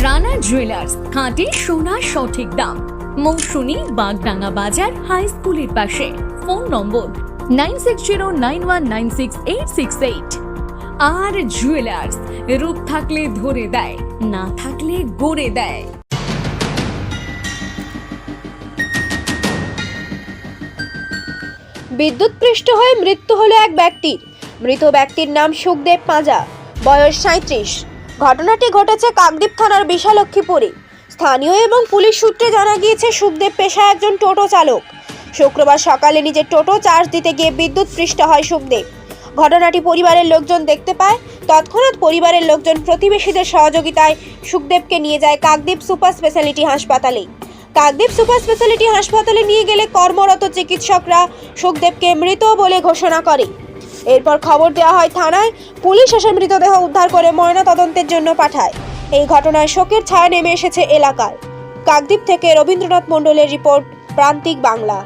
Rana jewellers খাঁটি সোনা সঠিক দাম। মৌসুমী বাগডাঙ্গা বাজার হাই স্কুলের পাশে। Phone number nine six zero nine one nine six eight six eight আর জুয়েলার্স রূপ থাকলে ধরে দেয়, না থাকলে গড়ে দেয়। বিদ্যুৎপৃষ্ট হয়ে মৃত্যু হলো এক ব্যক্তির। মৃত ব্যক্তির নাম সুখদেব পাঁজা, বয়স সাঁত্রিশ ঘটনাটি ঘটেছে কাকদ্বীপ থানার বিশালক্ষীপুরে। স্থানীয় এবং পুলিশ সূত্রে জানা গিয়েছে সুখদেব পেশা একজন টোটো চালক। শুক্রবার সকালে নিজের টোটো চার্জ দিতে গিয়ে বিদ্যুৎপৃষ্ট হয় সুখদেব ঘটনাটি পরিবারের লোকজন দেখতে পায়। তৎক্ষণাৎ পরিবারের লোকজন প্রতিবেশীদের সহযোগিতায় সুখদেবকে নিয়ে যায় কাকদ্বীপ সুপার স্পেশালিটি হাসপাতালে। কাকদ্বীপ সুপার স্পেশালিটি হাসপাতালে নিয়ে গেলে কর্মরত চিকিৎসকরা সুখদেবকে মৃত বলে ঘোষণা করে। এরপর খবর দেওয়া হয় থানায়। পুলিশ এসে মৃতদেহ উদ্ধার করে ময়না তদন্তের জন্য পাঠায়। এই ঘটনায় শোকের ছায়া নেমে এসেছে এলাকায়। কাকদ্বীপ থেকে রবীন্দ্রনাথ মণ্ডলের রিপোর্ট, প্রান্তিক বাংলা।